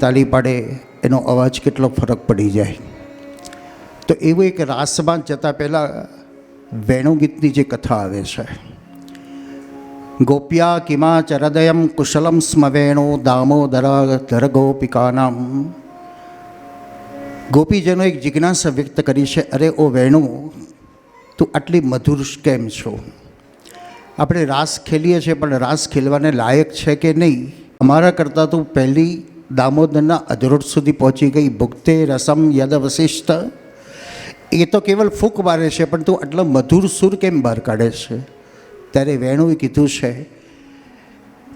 તાલી પાડે, એનો અવાજ કેટલો ફરક પડી જાય. તો એવું એક રાસમાં જતાં પહેલાં વેણુગીતની જે કથા આવે છે. ગોપ્યા કિમા ચરદયમ કુશલમ સ્મવેણો દામોદર ધર ગોપિકાનામ. ગોપીજનો એક જિજ્ઞાસા વ્યક્ત કરી છે, અરે ઓ વેણુ, તું આટલી મધુર કેમ છો? આપણે રાસ ખેલીએ છીએ, પણ રાસ ખેલવાને લાયક છે કે નહીં? અમારા કરતાં તું પહેલી દામોદરના અધરોટ સુધી પહોંચી ગઈ. ભુક્તે રસમ યદવશિષ્ઠ એ તો કેવલ ફૂંક મારે છે, પણ તું આટલો મધુર સુર કેમ બહાર કાઢે છે? ત્યારે વેણુએ કીધું છે,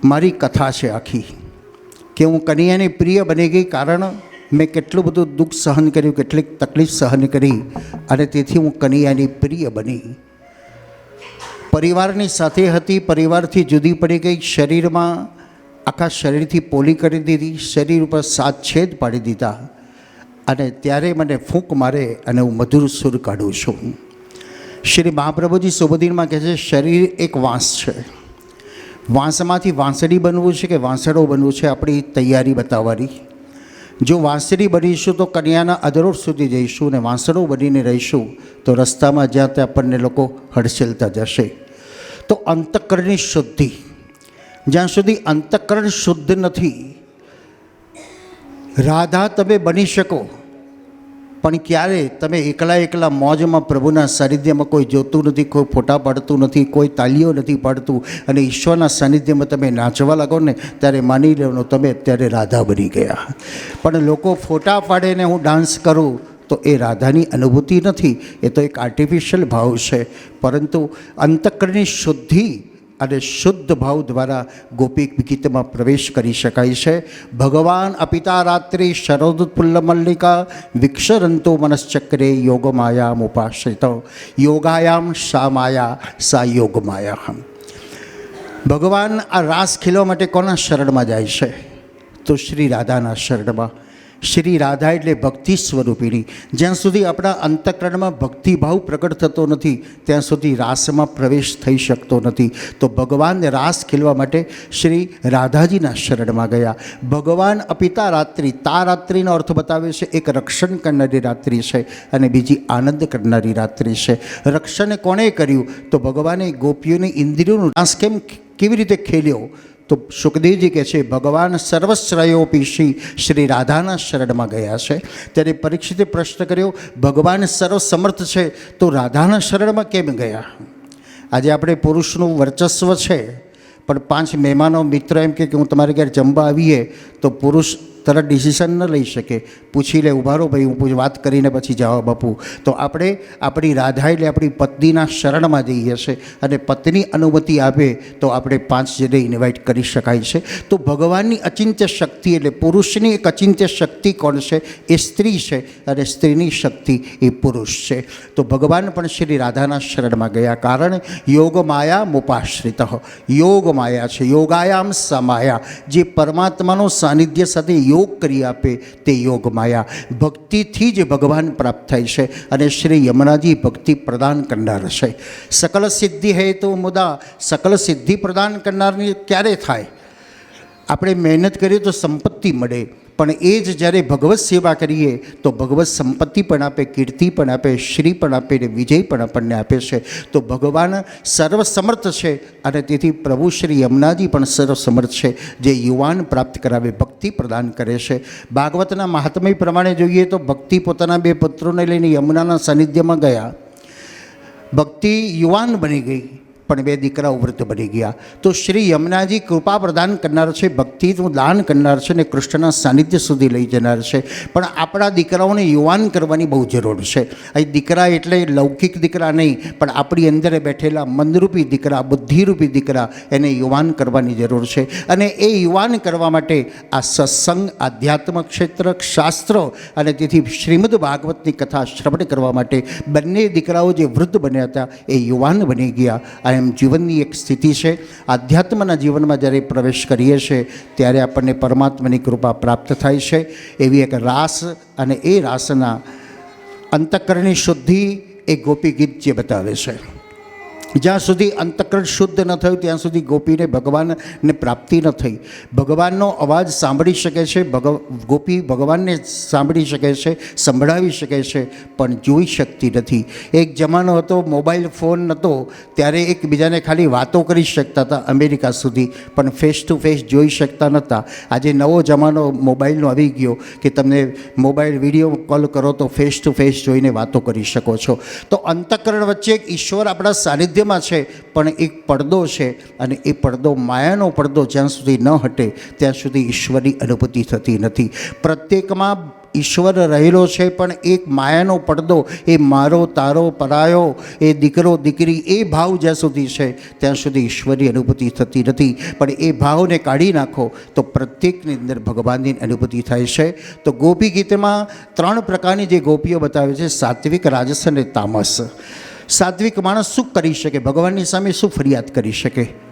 મારી કથા છે આખી, કે હું કનૈયાની પ્રિય બની ગઈ કારણ મેં કેટલું બધું દુઃખ સહન કર્યું, કેટલીક તકલીફ સહન કરી, અને તેથી હું કનૈયાની પ્રિય બની. પરિવારની સાથે હતી, પરિવારથી જુદી પડી ગઈ. શરીરમાં આખા શરીરથી પોલી કરી દીધી, શરીર ઉપર સાત છેદ પાડી દીધા અને ત્યારે મને ફૂંક મારે અને હું મધુર સુર કાઢું છું. શ્રી મહાપ્રભુજી સુબોધીનમાં કહે છે, શરીર એક વાંસ છે. વાંસમાંથી વાંસળી બનવું છે કે વાંસળો બનવું છે, આપણી તૈયારી બતાવવાની. જો વાંસળી બનીશું તો કન્યાના અધરોડ સુધી જઈશું અને વાંસળો બનીને રહીશું તો રસ્તામાં જ્યાં ત્યાં આપણને લોકો હડસેલતા જશે. તો અંતકરણની શુદ્ધિ જ્યાં સુધી અંતઃકરણ શુદ્ધ નથી, રાધા તમે બની શકો, પણ ક્યારે તમે એકલા એકલા મોજમાં પ્રભુના સાનિધ્યમાં કોઈ જોતું નથી, કોઈ ફોટા પાડતું નથી, કોઈ તાલીઓ નથી પાડતું, અને ઈશ્વરના સાનિધ્યમાં તમે નાચવા લાગો ને, ત્યારે માની લેવાનો તમે અત્યારે રાધા બની ગયા. પણ લોકો ફોટા પાડે ને હું ડાન્સ કરું, તો એ રાધાની અનુભૂતિ નથી, એ તો એક આર્ટિફિશિયલ ભાવ છે. પરંતુ અંતઃકરણની શુદ્ધિ અને શુદ્ધ ભાવ દ્વારા ગોપી ગીતમાં પ્રવેશ કરી શકાય છે. ભગવાન અપિતા રાત્રિ શરદોત્ફુલ્લ મલ્લિકા વિક્ષરંતો મનશ્ચક્રે યોગમાયામ ઉપાશ્રિત. યોગાયામ સા માયા સા યોગમાયા ભગવાન આ રાસ ખીલવા માટે કોના શરણમાં જાય છે? તો શ્રી રાધાના શરણમાં. શ્રી રાધા એટલે ભક્તિ સ્વરૂપિણી. જ્યાં સુધી આપણા અંતઃકરણમાં ભક્તિભાવ પ્રગટ થતો નથી, ત્યાં સુધી રાસમાં પ્રવેશ થઈ શકતો નથી. તો ભગવાન રાસ ખેલવા માટે શ્રી રાધાજીના શરણમાં ગયા. ભગવાન અપિતા રાત્રિ, તા રાત્રિનો અર્થ બતાવે છે, એક રક્ષણ કરનારી રાત્રિ છે અને બીજી આનંદ કરનારી રાત્રિ છે. રક્ષણ કોણે કર્યું? તો ભગવાને ગોપીઓની ઇન્દ્રિયોનું રાસ કેમ કેવી રીતે ખેલ્યો? તો સુખદેવજી કહે છે, ભગવાન સર્વશ્રયોપી શ્રી શ્રી રાધાના શરણમાં ગયા છે. ત્યારે પરીક્ષિતે પ્રશ્ન કર્યો, ભગવાન સર્વસમર્થ છે, તો રાધાના શરણમાં કેમ ગયા? આજે આપણે પુરુષનું વર્ચસ્વ છે, પણ પાંચ મહેમાનો મિત્ર એમ કે હું તમારે ઘેર જમવા આવીએ, તો પુરુષ તરત ડિસિઝન ન લઈ શકે. પૂછી લે ઉભારો ભાઈ, હું વાત કરીને પછી જવાબ આપું. તો આપણે આપણી રાધા એટલે આપણી પત્નીના શરણમાં જઈએ છે અને પત્ની અનુમતિ આપે તો આપણે પાંચ જણે ઇન્વાઇટ કરી શકાય છે. તો ભગવાનની અચિંત્ય શક્તિ એટલે પુરુષની એક અચિંત્ય શક્તિ કોણ છે? એ સ્ત્રી છે અને સ્ત્રીની શક્તિ એ પુરુષ છે. તો ભગવાન પણ શ્રી રાધાના શરણમાં ગયા. કારણ યોગ માયા મુપાશ્રિત. યોગ માયા છે. યોગાયામ સમાયા. જે પરમાત્માનો સાનિધ્ય સાથે યોગ કરી આપે તે યોગ માયા. ભક્તિથી જ ભગવાન પ્રાપ્ત થાય છે અને શ્રી યમુનાજી ભક્તિ પ્રદાન કરનાર છે. સકલ સિદ્ધિ હે તો મુદા. સકલ સિદ્ધિ પ્રદાન કરનારની ક્યારે થાય? આપણે મહેનત કરીએ તો સંપત્તિ મળે. પણ એ જ જ્યારે ભગવત સેવા કરીએ, તો ભગવત સંપત્તિ પણ આપે, કીર્તિ પણ આપે, શ્રી પણ આપે ને વિજય પણ આપણને આપે છે. તો ભગવાન સર્વસમર્થ છે અને તેથી પ્રભુ શ્રી યમુનાજી પણ સર્વસમર્થ છે, જે યુવાન પ્રાપ્ત કરાવે, ભક્તિ પ્રદાન કરે છે. ભાગવતના મહાત્મય પ્રમાણે જોઈએ તો ભક્તિ પોતાના બે પુત્રોને લઈને યમુનાના સાનિધ્યમાં ગયા. ભક્તિ યુવાન બની ગઈ. પણ બે દીકરાઓ વૃદ્ધ બની ગયા. તો શ્રી યમુનાજી કૃપા પ્રદાન કરનાર છે ભક્તિનું દાન કરનાર છે ને કૃષ્ણના સાનિધ્ય સુધી લઈ જનાર છે. પણ આપણા દીકરાઓને યુવાન કરવાની બહુ જરૂર છે. અહીં દીકરા એટલે લૌકિક દીકરા નહીં, પણ આપણી અંદર બેઠેલા મનરૂપી દીકરા, બુદ્ધિરૂપી દીકરા એને યુવાન કરવાની જરૂર છે. અને એ યુવાન કરવા માટે આ સત્સંગ, આધ્યાત્મ ક્ષેત્ર, શાસ્ત્રો અને તેથી શ્રીમદ ભાગવતની કથા શ્રવણ કરવા માટે બંને દીકરાઓ જે વૃદ્ધ બન્યા હતા, એ યુવાન બની ગયા. આ એમ જીવનની એક સ્થિતિ છે. આધ્યાત્મના જીવનમાં જ્યારે પ્રવેશ કરીએ છીએ ત્યારે આપણને પરમાત્માની કૃપા પ્રાપ્ત થાય છે. એવી એક રાસ અને એ રાસના અંતઃકરણની શુદ્ધિ એ ગોપી ગીત જે બતાવે છે. જ્યાં સુધી અંતકરણ શુદ્ધ ન થયું, ત્યાં સુધી ગોપીને ભગવાનને પ્રાપ્તિ ન થઈ. ભગવાનનો અવાજ સાંભળી શકે છે ભગવ ગોપી ભગવાનને સાંભળી શકે છે, સંભળાવી શકે છે, પણ જોઈ શકતી નથી. એક જમાનો હતો, મોબાઈલ ફોન નહોતો ત્યારે એકબીજાને ખાલી વાતો કરી શકતા હતા અમેરિકા સુધી, પણ ફેસ ટુ ફેસ જોઈ શકતા નહોતા. આજે નવો જમાનો મોબાઈલનો આવી ગયો કે તમને મોબાઈલ વીડિયો કોલ કરો તો ફેસ ટુ ફેસ જોઈને વાતો કરી શકો છો. તો અંતકરણ વચ્ચે એક ઈશ્વર આપણા સાનિધ્યમાં છે, પણ એક પડદો છે અને એ પડદો માયાનો પડદો જ્યાં સુધી ન હટે, ત્યાં સુધી ઈશ્વરની અનુભૂતિ થતી નથી. પ્રત્યેકમાં ઈશ્વર રહેલો છે, પણ એક માયાનો પડદો, એ મારો, તારો, પરાયો, એ દીકરો, દીકરી, એ ભાવ જ્યાં સુધી છે, ત્યાં સુધી ઈશ્વરની અનુભૂતિ થતી નથી. પણ એ ભાવને કાઢી નાખો, તો પ્રત્યેકની અંદર ભગવાનની અનુભૂતિ થાય છે. તો ગોપી ગીતમાં ત્રણ પ્રકારની જે ગોપીઓ બતાવે છે, સાત્વિક, રાજસ અને તામસ. સાત્વિક માણસ શું કરી શકે? ભગવાનની સામે શું ફરિયાદ કરી શકે?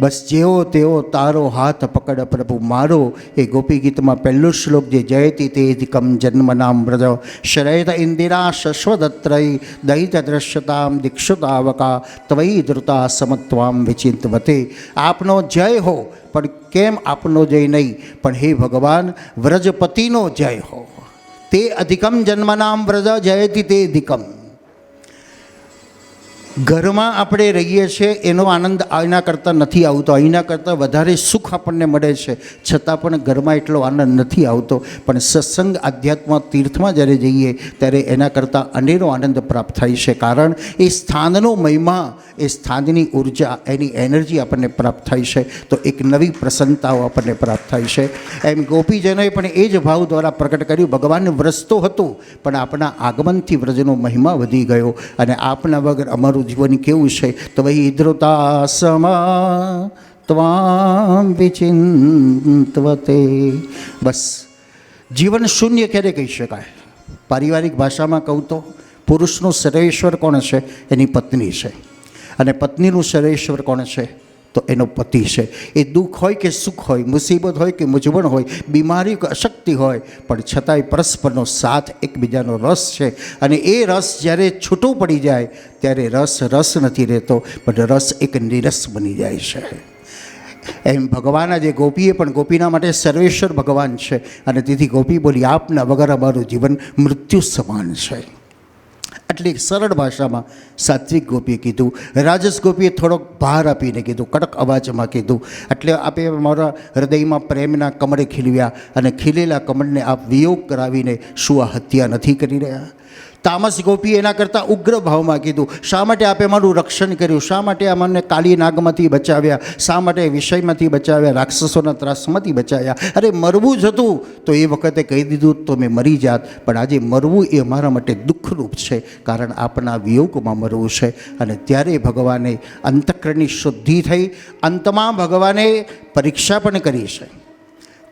બસ જેવો તેવો તારો હાથ પકડ પ્રભુ, મારો. એ ગોપી ગીતમાં પહેલો શ્લોક જે જયતી તે કમ જન્મનામ વ્રજ શરયત ઇન્દિરા શશ્વદત્રય દૈત દ્રશ્યતામ દીક્ષુતાવકા ત્વયી ધૃતા સમત્વામ વિચિંતવતે. આપનો જય હો, પણ કેમ આપનો જય નહીં? પણ હે ભગવાન, વ્રજપતિનો જય હો. તે અધિકમ જન્મનામ વ્રજ જયતી તે અધિકમ ઘરમાં આપણે રહીએ છીએ, એનો આનંદ આના કરતાં નથી આવતો. અહીંના કરતાં વધારે સુખ આપણને મળે છે. છતાં પણ ઘરમાં એટલો આનંદ નથી આવતો. પણ સત્સંગ આધ્યાત્મ તીર્થમાં જ્યારે જઈએ, ત્યારે એના કરતાં અનેરો આનંદ પ્રાપ્ત થાય છે. કારણ એ સ્થાનનો મહિમા એ સ્થાનની ઊર્જા, એની એનર્જી આપણને પ્રાપ્ત થાય છે. તો એક નવી પ્રસન્નતાઓ આપણને પ્રાપ્ત થાય છે. એમ ગોપીજનોએ પણ એ જ ભાવ દ્વારા પ્રકટ કર્યું, ભગવાન વ્રજતો હતું, પણ આપણા આગમનથી વ્રજનો મહિમા વધી ગયો અને આપના વગર અમારું જીવન કેવું છે? તો ભાઈ ઇદ્રુતા સમા ત્વામ વિચિંતવતે. બસ. જીવન શૂન્ય ક્યારે કહી શકાય? પારિવારિક ભાષામાં કહું તો, પુરુષનું સર્વેશ્વર કોણ છે? એની પત્ની છે. અને પત્નીનું સર્વેશ્વર કોણ છે? તો એનો પતિ છે. એ દુઃખ હોય કે સુખ હોય, મુસીબત હોય કે મૂંઝવણ હોય, બીમારી કે અશક્તિ હોય, પણ છતાંય પરસ્પરનો સાથ એકબીજાનો રસ છે. અને એ રસ જ્યારે છૂટો પડી જાય, ત્યારે રસ રસ નથી રહેતો, પણ રસ એક નિરસ બની જાય છે. એમ ભગવાનના જે ગોપીએ પણ ગોપીના માટે સર્વેશ્વર ભગવાન છે. અને તેથી ગોપી બોલી, આપના વગર અમારું જીવન મૃત્યુ સમાન છે. આટલી સરળ ભાષામાં સાત્વિક ગોપીએ કીધું, રાજસ ગોપીએ થોડોક ભાર આપીને કીધું, કડક અવાજમાં કીધું. એટલે આપે મારા હૃદયમાં પ્રેમના કમળે ખીલવ્યા અને ખીલેલા કમળને આપ વિયોગ કરાવીને શું આ હત્યા નથી કરી રહ્યા. તામસ ગોપી એના કરતાં ઉગ્ર ભાવમાં કીધું, શા માટે આપે મારું રક્ષણ કર્યું? શા માટે આ મને કાળી નાગમાંથી બચાવ્યા? શા માટે વિષયમાંથી બચાવ્યા? રાક્ષસોના ત્રાસમાંથી બચાવ્યા? અરે મરવું જ હતું. તો એ વખતે કહી દીધું, તો મેં મરી જાત, પણ આજે મરવું એ મારા માટે દુઃખરૂપ છે, કારણ આપના વિયોગમાં મરવું છે. અને ત્યારે ભગવાને અંતઃકરણની શુદ્ધિ થઈ. અંતમાં ભગવાને પરીક્ષા પણ કરી છે.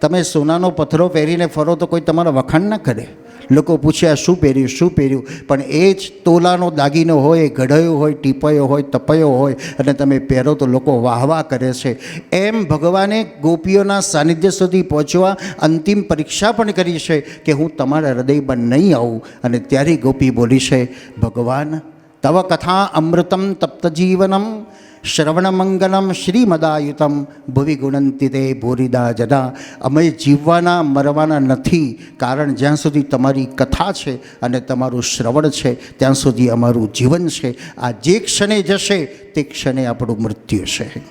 તમે સોનાનો પથ્થરો પહેરીને ફરો તો કોઈ તમારા વખાણ ના કરે. લોકો પૂછે, આ શું પહેર્યું શું પહેર્યું? પણ એ જ તોલાનો દાગીનો હોય ઘડાયો હોય, ટીપાયો હોય, તપાયો હોય અને તમે પહેરો તો લોકો વાહ વાહ કરે છે. એમ ભગવાને ગોપીઓના સાનિધ્ય સુધી પહોંચવા અંતિમ પરીક્ષા પણ કરી છે કે હું તમારા હૃદયમાં નહીં આવું. અને ત્યારે ગોપી બોલી છે, ભગવાન, તવ કથા અમૃતમ તપ્ત જીવનમ શ્રવણમંગલમ શ્રીમદાયુતમ ભુવિ ગુણંતિ તે ભૂરિદા જના અમે જીવવાના મરવાના નથી, કારણ જ્યાં સુધી તમારી કથા છે અને તમારું શ્રવણ છે, ત્યાં સુધી અમારું જીવન છે, આ જે ક્ષણે જશે, તે ક્ષણે આપણું મૃત્યુ છે.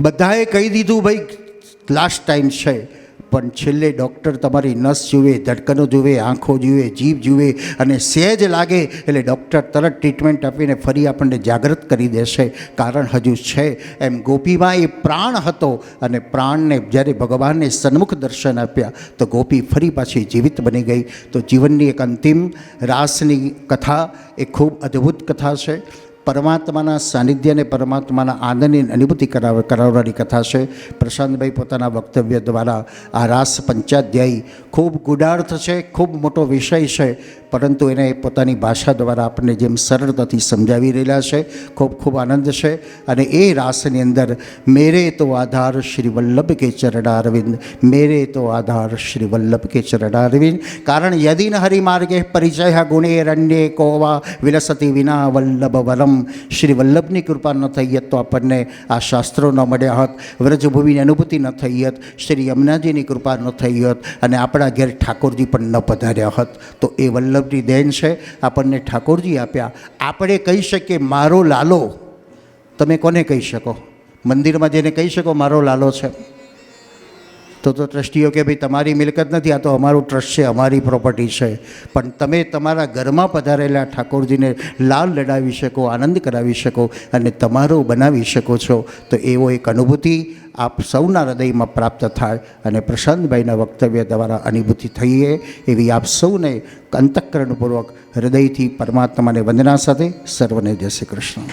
બધાએ કહી દીધું, ભાઈ લાસ્ટ ટાઈમ છે. પણ છેલ્લે ડૉક્ટર તમારી નસ જુએ, ધડકનો જુએ, આંખો જુએ, જીભ જુએ અને સહેજ લાગે એટલે ડૉક્ટર તરત ટ્રીટમેન્ટ આપીને ફરી આપણને જાગૃત કરી દેશે. કારણ હજુ છે, એમ ગોપીમાં એ પ્રાણ હતો અને પ્રાણને જ્યારે ભગવાનને સન્મુખ દર્શન આપ્યા, તો ગોપી ફરી પાછી જીવિત બની ગઈ. તો જીવનની એક અંતિમ રાસની કથા, એ ખૂબ અદ્ભુત કથા છે. પરમાત્માના સાનિધ્ય અને પરમાત્માના આનંદની અનુભૂતિ કરાવ, કરાવવાની કથા છે. પ્રશાંતભાઈ પોતાના વક્તવ્ય દ્વારા આ રાસ પંચાધ્યાયી ખૂબ ગુડાર્થ છે, ખૂબ મોટો વિષય છે, પરંતુ એને પોતાની ભાષા દ્વારા આપણને જેમ સરળતાથી સમજાવી રહેલા છે, ખૂબ ખૂબ આનંદ છે અને એ રાસની અંદર મેરે તો આધાર શ્રી વલ્લભ કે ચરણારવિંદ મેરે તો આધાર શ્રી વલ્લભ કે ચરણારવિંદ કારણ યદિન હરિમાર્ગે પરિચય ગુણે રણ્યે કોવા, વિલસતી વિના વલ્લભ વરમ. શ્રી વલ્લભની કૃપા ન થઈ હોત તો આપણને આ શાસ્ત્રો ન મળ્યા હોત, વ્રજભૂમિની અનુભૂતિ ન થઈ હોત, શ્રી યમુનાજીની કૃપા ન થઈ હોત અને આપણા ઘેર ઠાકોરજી પણ ન પધાર્યા હોત. તો એ વલ્લભની દેન છે, આપણને ઠાકોરજી આપ્યા. આપણે કહી શકીએ મારો લાલો. તમે કોને કહી શકો? મંદિરમાં જેને કહી શકો મારો લાલો છે? તો તો ટ્રસ્ટીઓ કે ભાઈ તમારી મિલકત નથી, આ તો અમારું ટ્રસ્ટ છે, અમારી પ્રોપર્ટી છે. પણ તમે તમારા ઘરમાં પધારેલા ઠાકોરજીને લાલ લડાવી શકો, આનંદ કરાવી શકો અને તમારો બનાવી શકો છો. તો એવો એક અનુભૂતિ આપ સૌના હૃદયમાં પ્રાપ્ત થાય અને પ્રશાંતભાઈના વક્તવ્ય દ્વારા અનુભૂતિ થઈએ એવી આપ સૌને અંતઃકરણપૂર્વક હૃદયથી પરમાત્માને વંદના સાથે સર્વને જય શ્રી કૃષ્ણ.